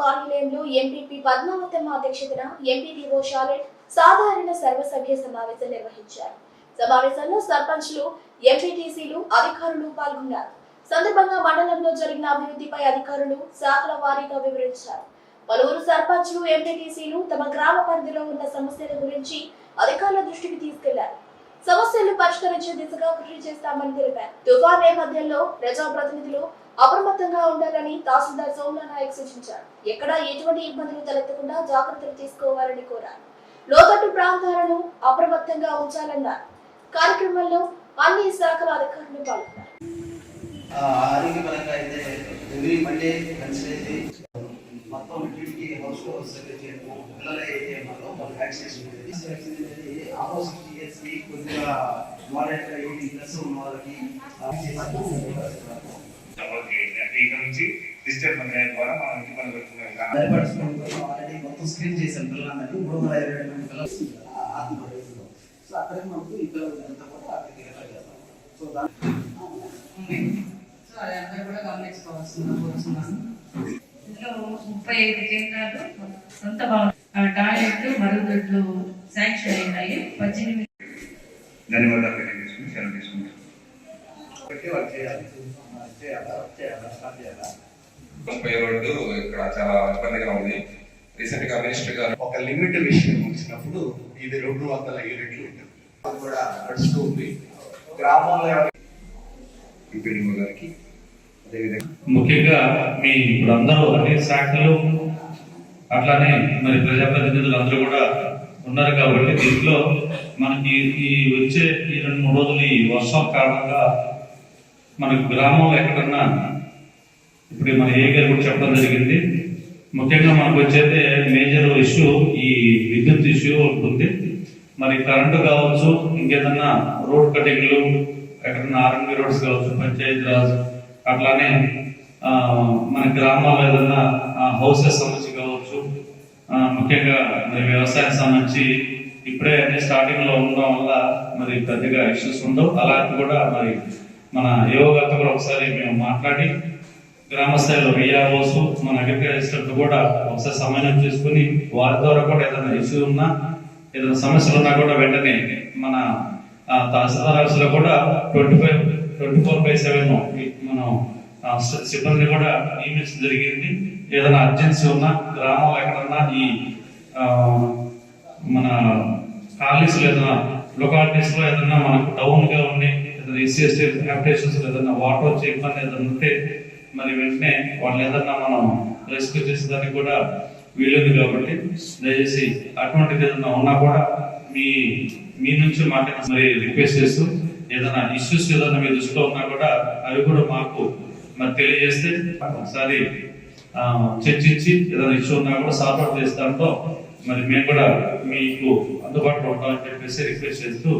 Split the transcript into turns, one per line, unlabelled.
కార్యాలయంలో ఎంపీపీ పద్మావతమ్మ అధ్యక్షతన ఎంపీడీఓ షాలెట్ సాధారణ సర్వసభ్య సమావేశం నిర్వహించారు. సమావేశంలో సర్పంచ్లు ఎంపీటీసీలు అధికారులు పాల్గొన్నారు. సందర్భంగా మండలంలో జరిగిన అభివృద్ధిపై అధికారులు శాఖల వారీగా వివరించారు. పలువురు సర్పంచ్లు ఎంపీటీసీలు తమ గ్రామ పరిధిలో ఉన్న సమస్యల గురించి అధికారుల దృష్టికి తీసుకెళ్ళారు. సమస్యలు పరిష్కరించే దిశగా కృషి చేస్తామని తెలిపారు. తుఫాన్ నేపథ్యంలో ప్రజాప్రతినిధులు అప్రమత్తంగా ఉండాలని తహసీల్దార్ సోమల నాయక్ సూచించారు. ఎక్కడా ఎటువంటి ఇబ్బందులు తలెత్తకుండా జాగ్రత్తలు తీసుకోవాలని కోరారు. లోతట్టు ప్రాంతాలను అప్రమత్తంగా ఉంచాలన్నారు. కార్యక్రమంలో అన్ని శాఖల అధికారులు పాల్గొన్నారు.
ఆరోగ్యపరంగా అయితే కన్సిడర్ మొత్తం డ్యూటీకి హౌస్లో సెక్రెట్ చేయడము పిల్లల ఏరియాలో మన వ్యాక్సినేషన్ అనేది ఇయర్స్కి కొద్దిగా ఎయిటీన్ ప్లస్ ఉన్న వాళ్ళకి
ఇక్కడ నుంచి డిజిటల్ పంచాయతీ ద్వారా మనం ఇంటి పని
ఆల్రెడీ మొత్తం స్క్రీన్ చేశాం. పిల్లలందరినీ మూడు వందల ఇరవై మంది పిల్లలు సో అక్కడే మనకు ఈ పిల్లలు అంతా కూడా అక్కడికి రిఫర్ చేస్తాం. సో దాని
ఉంది సో అది అందరూ కూడా గమనించుకోవాల్సిందిగా కోరుతున్నాను ఇందులో ముప్పై ఐదు కేంద్రాలు సొంత భవనం. ఆ టాయిలెట్ మరుగుదొడ్లు శాంక్షన్ అయినాయి. పద్దెనిమిది
ధన్యవాదాలు తెలియజేసుకుని సెలవు తీసుకుంటాం.
చేయాలి. చేయాలా? చేయాలా? స్టార్ట్ చేయాలా?
ముప్పై రోడ్డు ఇక్కడ చాలా ఇబ్బందిగా ఉంది. రీసెంట్గా మినిస్టర్ గారు
ఒక లిమిట్ విషయం వచ్చినప్పుడు ఇది రెండు వందల యూనిట్లు ఉంటుంది.
కూడా నడుస్తూ ఉంది. గ్రామంలో
గారికి.
ముఖ్యంగా మీ ఇప్పుడు అందరూ అన్ని శాఖలు అట్లానే మరి ప్రజాప్రతినిధులు అందరూ కూడా ఉన్నారు కాబట్టి దీంట్లో మనకి ఈ వచ్చే ఈ రెండు మూడు రోజులు ఈ వర్షం కారణంగా మనకు గ్రామంలో ఎక్కడన్నా ఇప్పుడు మన ఏ గారు కూడా చెప్పడం జరిగింది. ముఖ్యంగా మనకు వచ్చేది మేజర్ ఇష్యూ ఈ విద్యుత్ ఇష్యూ ఉంటుంది మరి కరెంటు కావచ్చు ఇంకేదన్నా రోడ్ కటింగ్లు ఎక్కడన్నా ఆర్ఎంబి రోడ్స్ కావచ్చు పంచాయతీ రాజ్ అట్లానే మన గ్రామాల్లో ఏదన్నా హౌసెస్ సంబంధించి కావచ్చు ముఖ్యంగా మరి వ్యవసాయం సంబంధించి ఇప్పుడే అన్ని స్టార్టింగ్లో ఉండడం వల్ల మరి పెద్దగా ఇష్యూస్ ఉండవు. అలాంటి కూడా మరి మన యోగాతో కూడా ఒకసారి మేము మాట్లాడి గ్రామ స్థాయిలో విఆర్ఓస్ మన అగ్రికల్చర్ కూడా ఒకసారి సమన్వయం చేసుకుని వారి ద్వారా కూడా ఏదైనా ఇష్యూ ఉన్నా ఏదైనా సమస్యలు ఉన్నా కూడా వెంటనే మన తహసీల్దార్ ఆఫీస్లో కూడా twenty five twenty four by seven మనం సిబ్బంది కూడా నియమించడం జరిగింది. ఏదైనా అర్జెన్సీ ఉన్నా గ్రామంలో ఎక్కడన్నా ఈ మన కాలనీస్ ఏదైనా లొకాలిటీస్లో ఏదైనా మనకు టౌన్గా ఉండి ఏదైనా ఎస్సీ ఎస్టీ అప్లికేషన్స్ ఏదైనా వాటర్ వచ్చే ఇబ్బంది ఏదైనా ఉంటే మరి వెంటనే వాళ్ళు ఏదన్నా మనం రెస్క్యూ చేసేదానికి కూడా వీలుంది కాబట్టి దయచేసి అటువంటిది ఏదైనా ఉన్నా కూడా మీ మీ నుంచి మాకు మరి రిక్వెస్ట్ చేస్తూ ఏదైనా ఇష్యూస్ ఏదైనా మీ దృష్టిలో ఉన్నా కూడా అవి కూడా మాకు మరి తెలియజేస్తే ఒకసారి చర్చించి ఏదైనా ఇష్యూ ఉన్నా కూడా సార్ట్ చేస్తాంతో మరి మేము కూడా మీకు అందుబాటులో ఉంటామని చెప్పేసి రిక్వెస్ట్ చేస్తూ